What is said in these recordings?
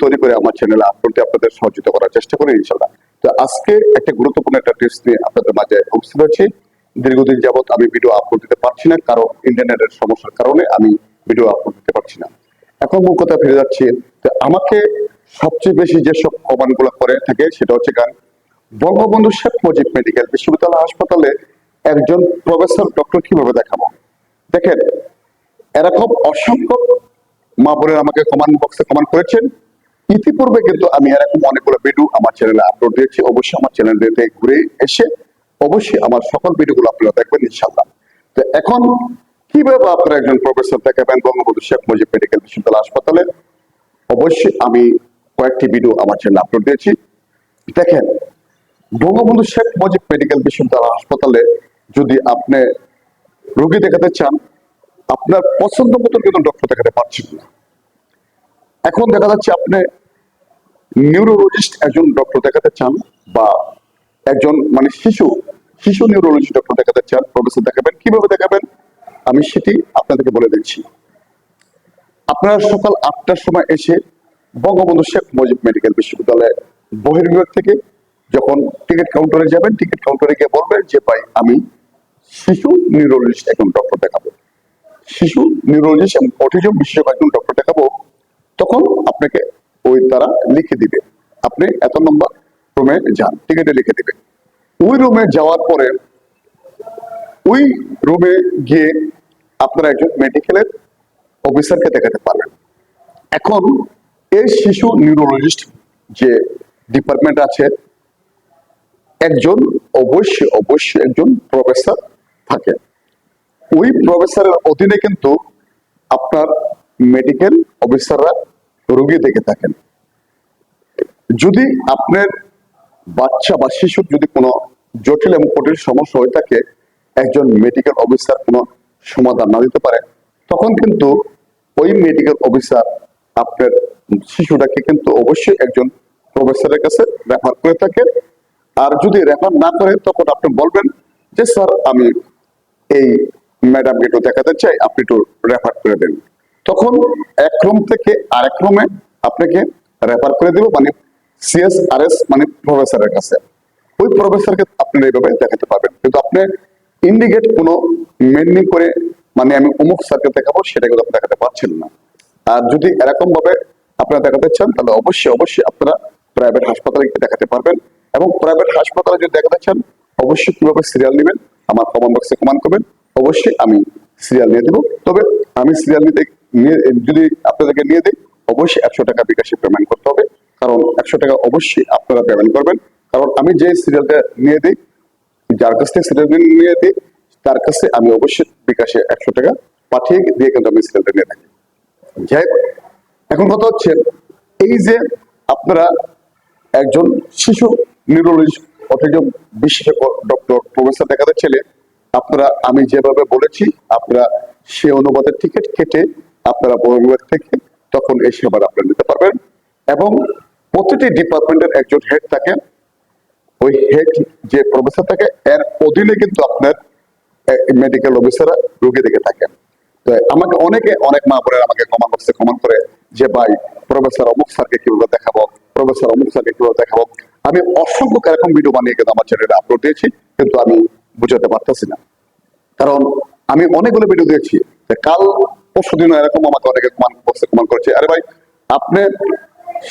তৈরি করে আমার আপনাদের সহযোগিতা করার চেষ্টা করি ইনশাল্লাহ আজকে একটা গুরুত্বপূর্ণ নিয়ে আপনাদের মাঝে উপস্থিত দীর্ঘদিন যাবত আমি ভিডিও আপলোড দিতে পারছি না, কারণ ইন্টারনেটের সমস্যার কারণে আমি ভিডিও আপলোড দিতে পারছি না। এখন মূল কথা ফিরে যাচ্ছি তো আমাকে সবচেয়ে বেশি যেসব কমানগুলো করে থাকে সেটা হচ্ছে গান। বঙ্গবন্ধু শেখ মুজিব মেডিকেল বিশ্ববিদ্যালয় হাসপাতালে একজন প্রফেসর, ডক্টর কীভাবে দেখাবো? দেখেন, এরকম অসংখ্য মা বোনের আমাকে কমান্ড বক্সে কমান্ড করেছেন। ইতিপূর্বে কিন্তু আমি এরকম অনেকগুলো ভিডিও আমার চ্যানেলে আপলোড দিয়েছি। অবশ্যই আমার চ্যানেলটিতে ঘুরে এসে অবশ্যই আমার সকল ভিডিওগুলো আপনারা দেখবেন ইনশাল্লাহ তো এখন কীভাবে আপনারা একজন প্রফেসর দেখাবেন বঙ্গবন্ধু শেখ মুজিব মেডিকেল বিশ্ববিদ্যালয় হাসপাতালে? অবশ্যই আমি কয়েকটি ভিডিও আমার চ্যানেলে আপলোড দিয়েছি। দেখেন, বঙ্গবন্ধু শেখ মুজিব মেডিকেল বিশ্ববিদ্যালয় হাসপাতালে যদি আপনি রোগী দেখাতে চান, আপনার পছন্দ মতো কিন্তু ডক্টর দেখাতে পারছেন না। এখন দেখা যাচ্ছে আপনি নিউরোলজিস্ট একজন ডক্টর দেখাতে চান বা একজন মানে শিশু শিশু নিউরোলজি ডক্টর দেখাতে চান, প্রফেসর দেখাবেন, কীভাবে দেখাবেন? আমি সেটি আপনাদেরকে বলে দিচ্ছি। আপনারা সকাল আটটার সময় এসে বঙ্গবন্ধু শেখ মুজিব মেডিকেল বিশ্ববিদ্যালয়ে বহির্বিভাগ থেকে যখন টিকিট কাউন্টারে যাবেন, টিকিট কাউন্টারে গিয়ে বলবেন যে, ভাই, আমি শিশু নিউরোলজিস্ট একজন ডক্টর দেখাবো। শিশু নিউরোলজিস্ট এবং অটিজম বিশেষজ্ঞ একজন ডক্টর দেখাবো, তখন আপনাকে ওই তারা লিখে দিবে। আপনি এত নম্বর রুমে যান, টিকিটে লিখে দিবে। ওই রুমে যাওয়ার পরে, ওই রুমে গিয়ে আপনারা একজন মেডিকেলের অফিসারকে দেখাতে পারবেন। এখন এই শিশু নিউরোলজিস্ট যে ডিপার্টমেন্ট আছে, একজন অবশ্যই অবশ্যই একজন প্রফেসর থাকে। ওই প্রফেসরের অধীনে কিন্তু আপনার মেডিকেল অফিসাররা রোগী দেখে থাকেন। যদি আপনার বাচ্চা বা শিশুর যদি কোনো জটিল এবং কঠিন সমস্যা হয়ে থাকে, একজন মেডিকেল অফিসার কোনো সমাধান না দিতে পারে, তখন কিন্তু ওই মেডিকেল অফিসার আপনার শিশুটাকে কিন্তু অবশ্যই একজন প্রফেসরের কাছে রেফার করে থাকে। আর যদি রেফার না করে, তখন আপনি বলবেন যে, স্যার, আমি এই ম্যাডামকে একটু দেখাতে চাই, আপনি একটু রেফার করে দেন। তখন এক রুম থেকে আরেক রুমে আপনাকে রেফার করে দেবো মানে সিএসআরএস মানে প্রফেসরের কাছে। ওই প্রফেসরকে আপনি এইভাবে দেখাতে পারবেন। কিন্তু আপনি ইন্ডিকেট কোনো মেনলি করে মানে আমি অমুক স্যারকে দেখাবো, সেটা কিন্তু আপনি দেখাতে পারছেন না। আর যদি এরকম ভাবে আপনারা দেখাতে চান, তাহলে অবশ্যই অবশ্যই আপনারা প্রাইভেট হাসপাতালে দেখাতে পারবেন। এবং প্রাইভেট হাসপাতালে যদি দেখাতে চান, অবশ্যই কীভাবে সিরিয়াল নেবেন, আমার কমেন্ট বক্সে কমেন্ট করবেন। অবশ্যই আমি সিরিয়াল নিয়ে দেবো। তবে আমি সিরিয়াল নিতে যদি আপনাদেরকে নিয়ে দিই, অবশ্যই একশো টাকা বিকাশে পেমেন্ট করতে হবে। কারণ একশো টাকা অবশ্যই আপনারা পেমেন্ট করবেন। কারণ আমি যে সিরিয়ালটা নিয়ে দিই, যার কাছ থেকে সিরিয়াল নিয়ে দিই তার কাছে আমি অবশ্যই বিকাশে একশো টাকা পাঠিয়ে দিয়ে কিন্তু আমি সিরিয়ালটা নিয়ে থাকি। যাই এখন কথা হচ্ছে এই যে আপনারা একজন শিশু নিউরোলজিস্ট অথচ বিশেষজ্ঞ ডক্টর প্রফেসর দেখাতে ছেলে আপনারা, আমি যেভাবে বলেছি, আপনারা সে অনুপাতে টিকিট কেটে আপনারা বহির্বিভাগ থেকে তখন এই সেবার আপনারা নিতে পারবেন এবং প্রতিটি ডিপার্টমেন্টের একজন হেড থাকে। ওই হেড যে প্রফেসর থাকে, এর অধীনে কিন্তু আপনার মেডিকেল অফিসাররা রোগী দেখে থাকেন। তো আমাকে অনেকে, অনেক মা বোনের আমাকে কমান বক্সে কমান করে যে, ভাই, প্রফেসর অমুক স্যারকে কীভাবে দেখাবো? প্রফেসর অমুক স্যারকে কীভাবে দেখাবো? আমি অসংখ্য এরকম ভিডিও বানিয়ে কিন্তু আমার চ্যানেলে আপলোড দিয়েছি, কিন্তু আমি বুঝাতে পারতেছি না। কারণ আমি অনেকগুলো ভিডিও দিয়েছি যে, কাল পরশু দিন এরকম আমাকে অনেকে কমান করেছে আরে ভাই, আপনি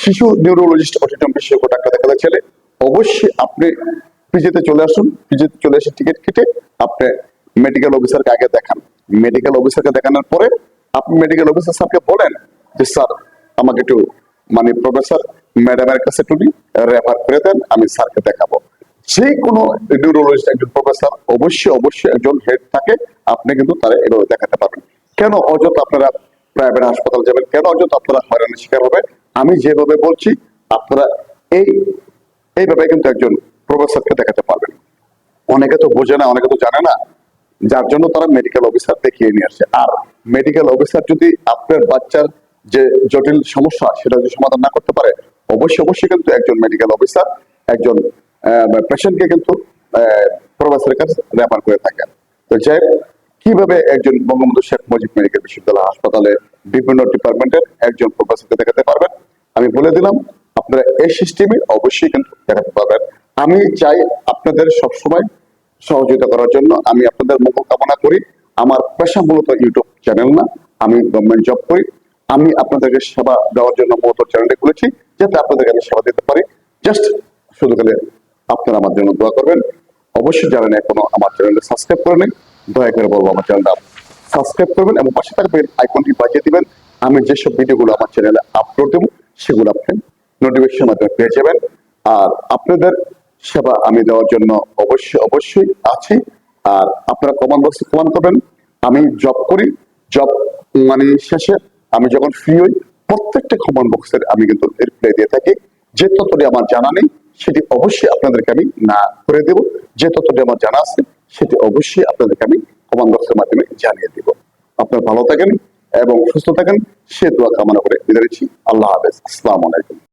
শিশু নিউরোলজিস্ট অটিজম বিশেষজ্ঞ ডাক্তার দেখাতে ছেলে অবশ্যই আপনি পিজিতে চলে আসুন, পিজিতে চলে এসে টিকিট কেটে আপনি মেডিকেল অফিসারকে আগে দেখান। মেডিকেল অফিসারকে দেখানোর পরে আপনি মেডিকেল অফিসার স্যারকে বলেন যে, স্যার, আমাকে একটু মানে প্রফেসর ম্যাডামের কাছে একটু রেফার করে দেন, আমি স্যারকে দেখাবো। যে কোনো নিউরোলজিস্ট একজন প্রফেসর অবশ্যই অবশ্যই একজন হেড থাকে, আপনি কিন্তু তারা এভাবে দেখাতে পারবেন। কেন অযথা আপনারা প্রাইভেট হাসপাতাল যাবেন? কেন অযথা আপনারা হয়রানির শিকার হবে? আমি যেভাবে বলছি, আপনারা এই, এইভাবে কিন্তু একজন প্রফেসরকে দেখাতে পারবেন। অনেকে তো বোঝে না, অনেকে তো জানে না যার জন্য তারা মেডিকেল অফিসার দেখিয়ে নিয়ে আসে। আর মেডিকেল অফিসার যদি আপনার বাচ্চার যে জটিল সমস্যা, সেটা যদি সমাধান না করতে পারে, অবশ্যই অবশ্যই কিন্তু একজন মেডিকেল অফিসার একজন পেশেন্টকে কিন্তু প্রফেসরের কাছে রেফার করে থাকেন। তো যাই কীভাবে একজন বঙ্গবন্ধু শেখ মুজিব মেডিকেল বিশ্ববিদ্যালয় হাসপাতালে বিভিন্ন ডিপার্টমেন্টের একজন প্রফেসরকে দেখাতে পারবেন, আমি বলে দিলাম, আপনারা এই সিস্টেমে অবশ্যই কিন্তু দেখাতে পারবেন। আমি চাই আপনাদের সবসময় সহযোগিতা করার জন্য আমি আপনাদের মঙ্গল কামনা করি। আমার পেশা মূলত ইউটিউব চ্যানেল না, আমি গভর্নমেন্ট জব করি। আমি আপনাদেরকে সেবা দেওয়ার জন্য মূলত চ্যানেলটা খুলেছি, যাতে আপনাদেরকে আমি সেবা দিতে পারি। জাস্ট শুধু খালি আপনারা আমার জন্য দোয়া করবেন। অবশ্যই যারা এখনও আমার চ্যানেলটা সাবস্ক্রাইব করে নেই, দয়া করে বলব আমার চ্যানেলটা সাবস্ক্রাইব করবেন এবং পাশে থাকবেন আইকনটি বাজিয়ে দিবেন। আমি যেসব ভিডিওগুলো আমার চ্যানেলে আপলোড দেবো, সেগুলো আপনি নোটিফিকেশন মাধ্যমে পেয়ে যাবেন। আর আপনাদের সেবা আমি দেওয়ার জন্য অবশ্যই অবশ্যই আছি। আর আপনারা কমান বক্সে কমান করবেন। আমি জব করি জব মানে শেষে আমি যখন ফ্রি হই, প্রত্যেকটা কমান বক্সের আমি কিন্তু রিপ্লাই দিয়ে থাকি। যে তথ্যটি আমার জানা নেই, সেটি অবশ্যই আপনাদেরকে আমি না করে দেব। যে তথ্যটি আমার জানা আছে, সেটি অবশ্যই আপনাদেরকে আমি কমান বক্সের মাধ্যমে জানিয়ে দেব। আপনারা ভালো থাকেন এবং সুস্থ থাকেন। সে দোয়া কামনা করে বিদায় আল্লাহ হাফেজ। আসসালামু আলাইকুম।